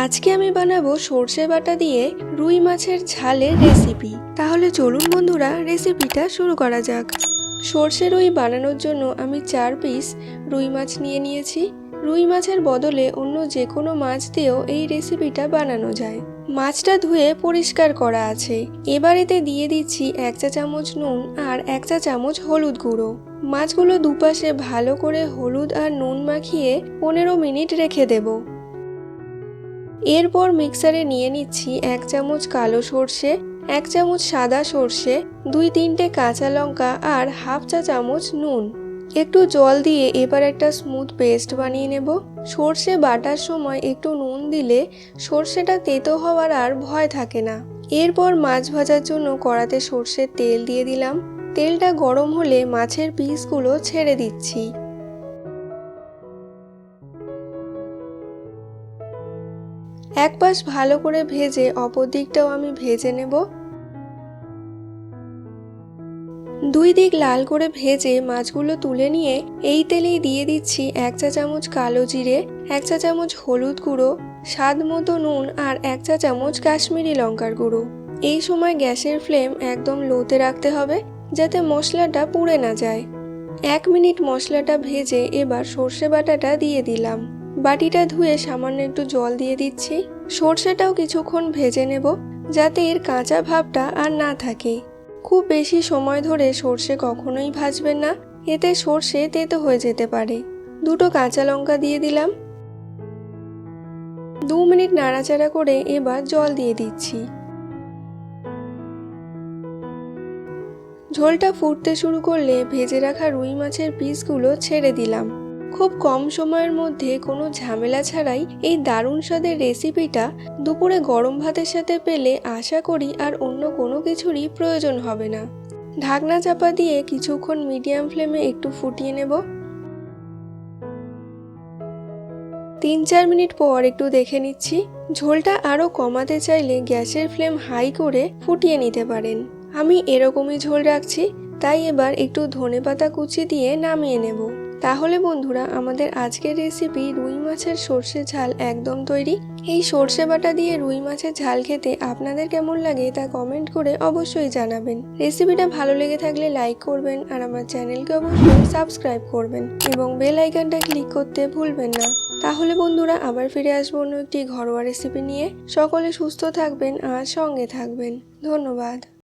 আজকে আমি বানাবো সর্ষে বাটা দিয়ে রুই মাছের ঝালের রেসিপি তাহলে চলুন বন্ধুরা রেসিপিটা শুরু করা যাক। সর্ষে রুই বানানোর জন্য আমি চার পিস রুই মাছ নিয়ে নিয়েছি। রুই মাছের বদলে অন্য যে কোনো মাছ দিয়েও এই রেসিপিটা বানানো যায়। মাছটা ধুয়ে পরিষ্কার করা আছে। এবার এতে দিয়ে দিচ্ছি এক চা চামচ নুন আর এক চা চামচ হলুদ গুঁড়ো। মাছগুলো দুপাশে ভালো করে হলুদ আর নুন মাখিয়ে পনেরো মিনিট রেখে দেবো। এরপর মিক্সারে নিয়ে নিচ্ছি এক চামচ কালো সর্ষে, এক চামচ সাদা সর্ষে, দুই তিনটে কাঁচা লঙ্কা আর হাফ চা চামচ নুন। একটু জল দিয়ে এবার একটা স্মুথ পেস্ট বানিয়ে নেব। সর্ষে বাটার সময় একটু নুন দিলে সর্ষেটা তেতো হওয়ার আর ভয় থাকে না। এরপর মাছ ভাজার জন্য কড়াতে সর্ষের তেল দিয়ে দিলাম। তেলটা গরম হলে মাছের পিসগুলো ছেড়ে দিচ্ছি। এক পাশ ভালো করে ভেজে অপর দিকটাও আমি ভেজে নেব। দুই দিক লাল করে ভেজে মাছগুলো তুলে নিয়ে এই তেলেই দিয়ে দিচ্ছি এক চা চামচ কালো জিরে, এক চা চামচ হলুদ গুঁড়ো, স্বাদ মতো নুন আর এক চা চামচ কাশ্মীরি লঙ্কার গুঁড়ো। এই সময় গ্যাসের ফ্লেম একদম লোতে রাখতে হবে যাতে মশলাটা পুড়ে না যায়। এক মিনিট মশলাটা ভেজে এবার সর্ষে বাটাটা দিয়ে দিলাম। বাটিটা ধুয়ে সামান্য একটু জল দিয়ে দিচ্ছি। সর্ষেটাও কিছুক্ষণ ভেজে নেব যাতে এর কাঁচা ভাবটা আর না থাকে। খুব বেশি সময় ধরে সর্ষে কখনোই ভাজবেন না, এতে সর্ষে তেতো হয়ে যেতে পারে। দুটো কাঁচা লঙ্কা দিয়ে দিলাম। দু মিনিট নাড়াচাড়া করে এবার জল দিয়ে দিচ্ছি। ঝোলটা ফুটতে শুরু করলে ভেজে রাখা রুই মাছের পিসগুলো ছেড়ে দিলাম। খুব কম সময়ের মধ্যে কোনো ঝামেলা ছাড়াই এই দারুণ স্বাদের রেসিপিটা দুপুরে গরম ভাতের সাথে পেলে আশা করি আর অন্য কোনো কিছুরই প্রয়োজন হবে না। ঢাকনা চাপা দিয়ে কিছুক্ষণ মিডিয়াম ফ্লেমে একটু ফুটিয়ে নেব। তিন চার মিনিট পর একটু দেখে নিচ্ছি, ঝোলটা আরও কমাতে চাইলে গ্যাসের ফ্লেম হাই করে ফুটিয়ে নিতে পারেন। আমি এরকমই ঝোল রাখছি, তাই এবার একটু ধনে পাতা কুচি দিয়ে নামিয়ে নেব। তাহলে বন্ধুরা, আমাদের আজকের রেসিপি রুই মাছের সর্ষে ঝাল একদম তৈরি। এই সর্ষে বাটা দিয়ে রুই মাছের ঝাল খেতে আপনাদের কেমন লাগে তা কমেন্ট করে অবশ্যই জানাবেন। রেসিপিটা ভালো লেগে থাকলে লাইক করবেন আর আমার চ্যানেলকে অবশ্যই সাবস্ক্রাইব করবেন এবং বেল আইকনটা ক্লিক করতে ভুলবেন না। তাহলে বন্ধুরা, আবার ফিরে আসব অন্য একটি ঘরোয়া রেসিপি নিয়ে। সকলে সুস্থ থাকবেন আর সঙ্গে থাকবেন। ধন্যবাদ।